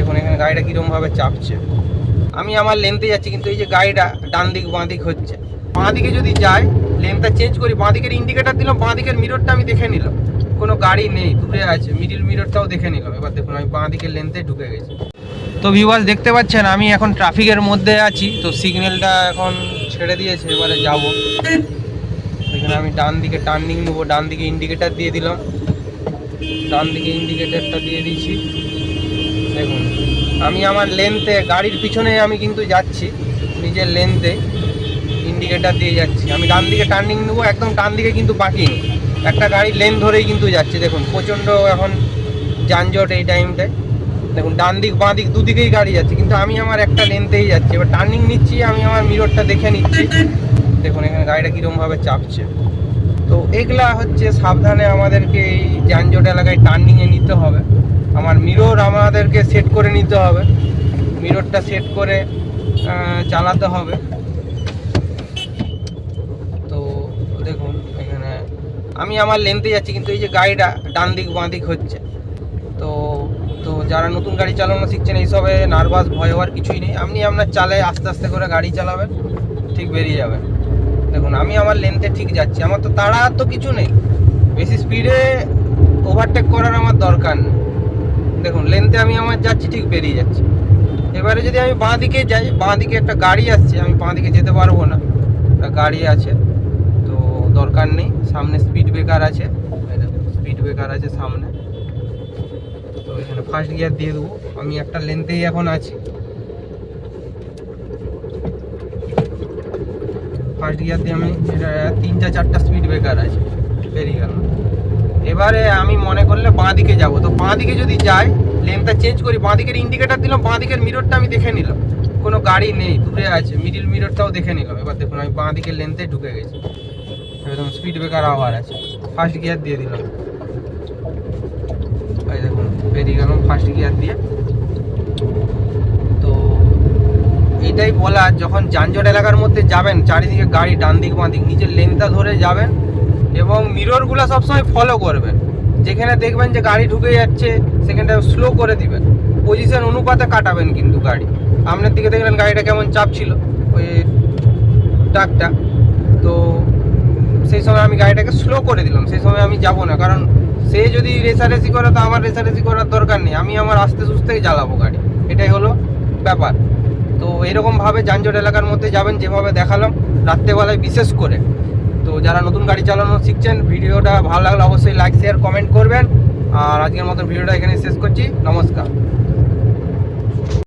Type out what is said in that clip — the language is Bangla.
দেখুন, এখানে গাড়িটা কীরকমভাবে চাপছে। আমি আমার লেনতে যাচ্ছি, কিন্তু এই যে গাড়িটা ডান দিক, বাঁ দিক হচ্ছে। বাঁ দিকে যদি যাই লেনটা চেঞ্জ করি, বাঁ দিকের ইন্ডিকেটার দিলাম, বাঁ দিকের মিররটা আমি দেখে নিলাম। কোনো গাড়ি নেই, দূরে আছে মিডিল মিররটাও দেখে নিলাম। এবার দেখুন, আমি বাঁ দিকের লেনতে ঢুকে গেছি। তো ভিউয়ার্স দেখতে পাচ্ছেন, আমি এখন ট্রাফিকের মধ্যে আছি, তো সিগন্যালটা এখন ছেড়ে দিয়েছে, এবারে যাব। এখানে আমি ডান দিকে টার্নিং নেব, ডান দিকে ইন্ডিকেটার দিয়ে দিলাম। ডান দিকে ইন্ডিকেটারটা দিয়ে দিয়েছি। দেখুন, আমি আমার লেনতে গাড়ির পিছনে আমি কিন্তু যাচ্ছি, নিজের লেনতে ইন্ডিকেটার দিয়ে যাচ্ছি। আমি ডান দিকে টার্নিং নেব, একদম ডান দিকে কিন্তু বাকি নেই। একটা গাড়ি লেন ধরেই কিন্তু যাচ্ছে। দেখুন, প্রচণ্ড এখন যানজট এই টাইমটায় দেখুন, ডান দিক, বাঁ দিক, দুদিকেই গাড়ি যাচ্ছে। কিন্তু আমি আমার একটা লেনতেই যাচ্ছি। এবার টার্নিং নিচ্ছি, আমি আমার মিররটা দেখে নিচ্ছি। দেখুন, এখানে গাড়িটা কীরকমভাবে চাপছে। তো এগুলা হচ্ছে সাবধানে আমাদেরকে এই যানজট এলাকায় টার্নিংয়ে নিতে হবে। আমার মিরর আমাদেরকে সেট করে নিতে হবে। মিররটা সেট করে চালাতে হবে। তো দেখুন, এখানে আমি আমার লেনতে যাচ্ছি, কিন্তু এই যে গাড়িটা ডান দিক বাঁ দিক হচ্ছে। তো তো যারা নতুন গাড়ি চালানো শিখছেন এইসবে নার্ভাস ভয় হওয়ার কিছুই নেই। আপনি আপনার চালে আস্তে আস্তে করে গাড়ি চালাবেন, ঠিক বেরিয়ে যাবেন। দেখুন, আমি আমার লেনতে ঠিক যাচ্ছি, আমার তো তাড়া তো কিছু নেই। বেশি স্পিডে ওভারটেক করার আমার দরকার নেই। দেখুন লেনতে আমি আমার যাচ্ছি, ঠিক বেরিয়ে যাচ্ছি। এবারে যদি আমি বাঁ দিকে যাই, বাঁ দিকে একটা গাড়ি আসছে, আমি বাঁ দিকে যেতে পারব না। একটা গাড়ি আছে, তো দরকার নেই, সামনে স্পিড ব্রেকার আছে। স্পিড ব্রেকার আছে সামনে। তো এখানে ফার্স্ট গিয়ার দিয়ে দেবো। আমি একটা লেনতেই এখন আছি। ফার্স্ট গিয়ার দিয়ে আমি তিনটা, চারটা স্পিড ব্রেকার আছে বেরিয়ে গেল। এবারে আমি মনে করলে বাঁ দিকে যাব। তো বাঁ দিকে যদি যাই লেনটা চেঞ্জ করি, বাঁ দিকের ইন্ডিকেটার দিলাম, বাঁ দিকের মিররটা আমি দেখে নিলাম। কোনো গাড়ি নেই, দূরে আছে মিডিল মিররটাও দেখে নিলাম। এবার দেখুন, আমি বাঁ দিকের লেনতে ঢুকে গেছি। একদম স্পিড ব্রেকার আওয়ার আছে। ফার্স্ট গিয়ার দিয়ে দিলাম। এই দেখুন বেরিয়ে গেলাম ফার্স্ট গিয়ার দিয়ে তো এটাই বলা, যখন যানজট এলাকার মধ্যে যাবেন, চারিদিকে গাড়ি ডান দিক বাঁ দিক নিজের লেনটা ধরে যাবেন এবং মিররগুলো সবসময় ফলো করবেন। যেখানে দেখবেন যে গাড়ি ঢুকে যাচ্ছে, সেখানটা স্লো করে দিবেন। পজিশন অনুপাতে কাটাবেন কিন্তু গাড়ি। আপনার দিকে দেখলেন গাড়িটা কেমন চাপ ছিল, ওই ট্রাকটা। তো সেই সময় আমি গাড়িটাকে স্লো করে দিলাম, সেই সময় আমি যাব না, কারণ সে যদি রেসারেসি করে, তো আমার রেসারেসি করার দরকার নেই। আমি আমার আস্তে সুস্তেই চালাবো গাড়ি। এটাই হলো ব্যাপার। তো এরকমভাবে যানজট এলাকার মধ্যে যাবেন যেভাবে দেখালাম রাত্রেবেলায় বিশেষ করে। তো যারা নতুন গাড়ি চালানো শিখছেন, ভিডিওটা ভালো লাগলে অবশ্যই লাইক শেয়ার কমেন্ট করবেন। আর আজকের মতো ভিডিওটা এখানে শেষ করছি। নমস্কার।